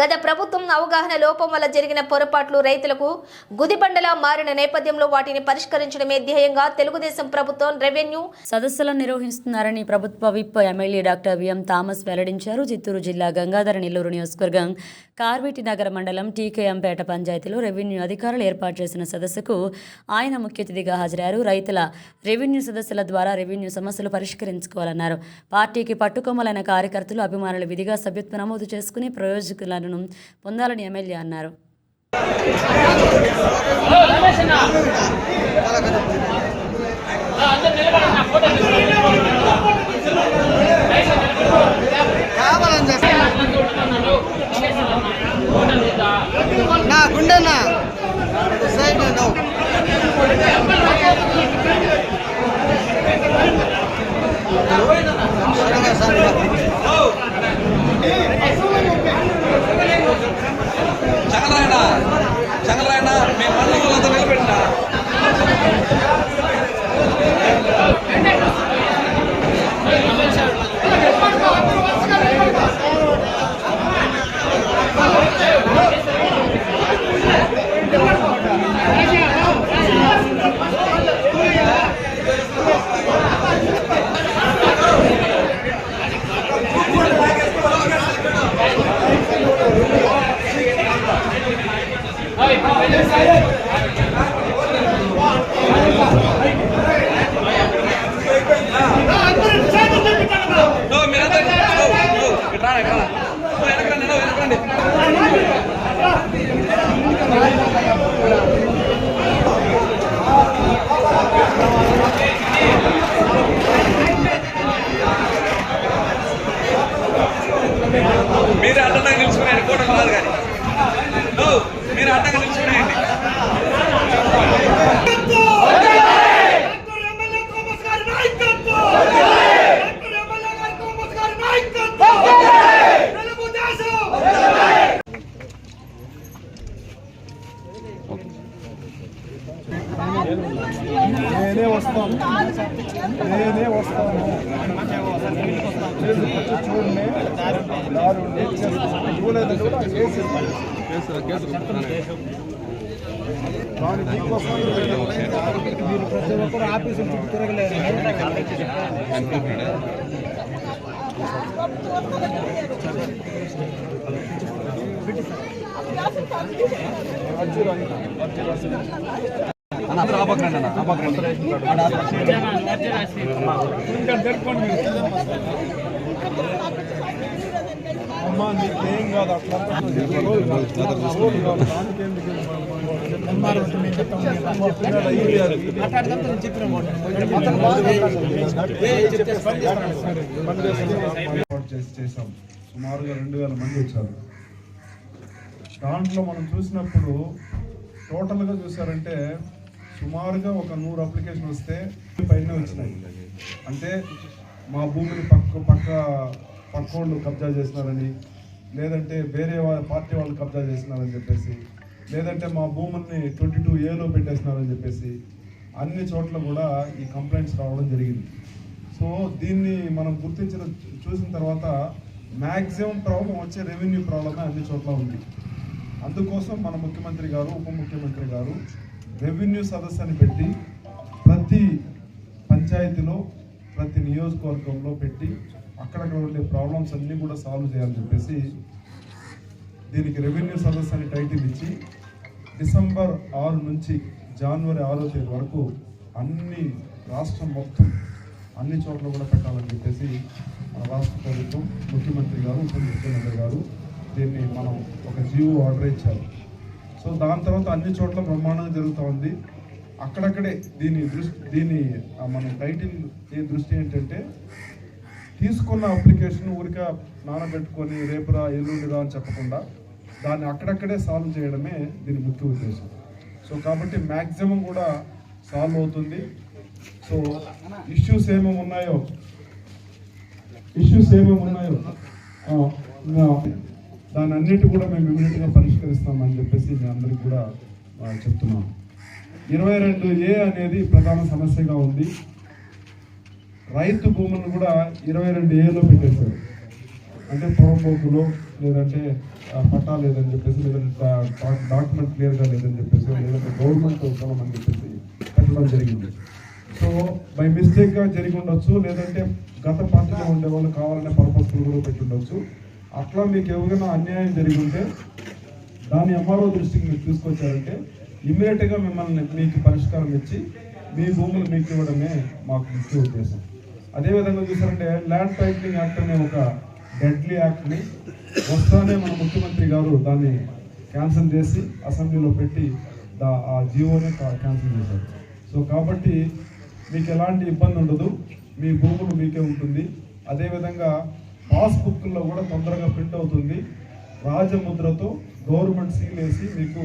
గత ప్రభుత్వం అవగాహన లోపం వల్ల జరిగిన పొరపాట్లు రైతులకు గుదిబండలా మారిన నేపథ్యంలో వాటిని పరిష్కరించడమే ధ్యేయంగా తెలుగుదేశం ప్రభుత్వం రెవెన్యూ సదస్సులను నిర్వహిస్తున్నారని ప్రభుత్వ whip MLA doctor VM Thomas వెల్లడించారు. చిత్తూరు జిల్లా గంగాధర నెల్లూరు నియోజకవర్గం కార్వేటి నగర మండలం టీకేఎంపేట పంచాయతీలో రెవెన్యూ అధికారులు ఏర్పాటు చేసిన సదస్సుకు ఆయన ముఖ్య అతిథిగా హాజరయ్యారు. రైతుల రెవెన్యూ సదస్సుల ద్వారా రెవెన్యూ సమస్యలు పరిష్కరించుకోవాలన్నారు. పార్టీకి పట్టుకొమ్మలైన కార్యకర్తలు అభిమానులు విధిగా సభ్యత్వ నమోదు చేసుకుని ప్రయోజకులను పొందాలని ఎమ్మెల్యే అన్నారు. కావాలని మీరే అడ్డంగా నిలుచుకునేయండి కూటమి రాదు కానీ నేనే వస్తాను నేనే వస్తాను చూడండి దారి ఉండి కూడా కేసు మీరు ప్రతి ఒక్కరు ఆఫీసు చుట్టూ తిరగలేదు అర్జీ అర్జీ అమ్మా నీకేం కాదు చేసి చేసాం సుమారుగా రెండు వేల మంది వచ్చారు దాంట్లో మనం చూసినప్పుడు టోటల్గా చూసారంటే సుమారుగా ఒక నూరు అప్లికేషన్ వస్తే పైన వచ్చినాయి. అంటే మా భూమిని పక్క పక్క పక్క వాళ్ళు కబ్జా చేసినారని లేదంటే వేరే వాళ్ళ పార్టీ వాళ్ళు కబ్జా చేసినారని చెప్పేసి లేదంటే మా భూముల్ని ట్వంటీ టూ ఏలో పెట్టేసినారని చెప్పేసి అన్ని చోట్ల కూడా ఈ కంప్లైంట్స్ రావడం జరిగింది. సో దీన్ని మనం గుర్తించిన చూసిన తర్వాత మ్యాక్సిమం ప్రాబ్లం వచ్చే రెవెన్యూ ప్రాబ్లమే అన్ని చోట్ల ఉంది. అందుకోసం మన ముఖ్యమంత్రి గారు ఉప ముఖ్యమంత్రి గారు రెవెన్యూ సదస్సుని పెట్టి ప్రతి పంచాయతీలో ప్రతి నియోజకవర్గంలో పెట్టి అక్కడక్కడ ఉండే ప్రాబ్లమ్స్ అన్నీ కూడా సాల్వ్ చేయాలని చెప్పేసి దీనికి రెవెన్యూ సదస్సు అని టైటిల్ ఇచ్చి డిసెంబర్ ఆరు నుంచి జనవరి ఆరో తేదీ వరకు అన్ని రాష్ట్రం మొత్తం అన్ని చోట్ల కూడా పెట్టాలని చెప్పేసి మన రాష్ట్ర ప్రభుత్వం ముఖ్యమంత్రి గారు ఉప ముఖ్యమంత్రి గారు దీన్ని మనం ఒక జీవో ఆర్డర్ ఇచ్చారు. సో దాని తర్వాత అన్ని చోట్ల బ్రహ్మాండంగా జరుగుతూ ఉంది అక్కడక్కడే దీని దృష్టి దీని మన టైటిల్ ఏ దృష్టి ఏంటంటే తీసుకున్న అప్లికేషన్ ఊరిక నానబెట్టుకొని రేపురా ఎల్లుండిరా అని చెప్పకుండా దాన్ని అక్కడక్కడే సాల్వ్ చేయడమే దీని ముఖ్య ఉద్దేశం. సో కాబట్టి మ్యాక్సిమం కూడా సాల్వ్ అవుతుంది. సో ఇష్యూస్ ఏమేమి ఉన్నాయో ఇష్యూస్ ఏమేమి ఉన్నాయో అన్నిటి కూడా మేము ఇమీడియట్గా పరిష్కరిస్తామని చెప్పేసి మీ అందరికి కూడా చెప్తున్నాను ఇరవై రెండు ఏ అనేది ప్రధాన సమస్యగా ఉంది. రైతు భూములను కూడా ఇరవై రెండు ఏలో పెట్టేశారు. అంటే పొరంబోకులో లేదంటే పట్టా లేదని చెప్పేసి లేదంటే డాక్యుమెంట్ క్లియర్గా లేదని చెప్పేసి లేదంటే గవర్నమెంట్ ఉద్యమం అని చెప్పేసి పెట్టడం జరిగింది. సో బై మిస్టేక్గా జరిగి ఉండొచ్చు లేదంటే గత పార్టీలో ఉండే వాళ్ళు కావాలనే పర్పస్లు కూడా పెట్టి ఉండొచ్చు. అట్లా మీకు ఎవరైనా అన్యాయం జరిగి ఉంటే దాని ఎంఆర్ఓ దృష్టికి మీరు తీసుకొచ్చారంటే ఇమ్మీడియట్గా మిమ్మల్ని మీకు పరిష్కారం ఇచ్చి మీ భూములు మీకు ఇవ్వడమే మాకు ముఖ్య ఉద్దేశం. అదేవిధంగా చూసారంటే ల్యాండ్ టైటిలింగ్ యాక్ట్ అనే ఒక డెడ్లీ యాక్ట్ని వస్తానే మన ముఖ్యమంత్రి గారు దాన్ని క్యాన్సిల్ చేసి అసెంబ్లీలో పెట్టి దా ఆ జీవోనే క్యాన్సిల్ చేశారు. సో కాబట్టి మీకు ఎలాంటి ఇబ్బంది ఉండదు మీ భూములు మీకే ఉంటుంది. అదేవిధంగా పాస్బుక్లో కూడా తొందరగా ప్రింట్ అవుతుంది. రాజముద్రతో గవర్నమెంట్ సీల్ వేసి మీకు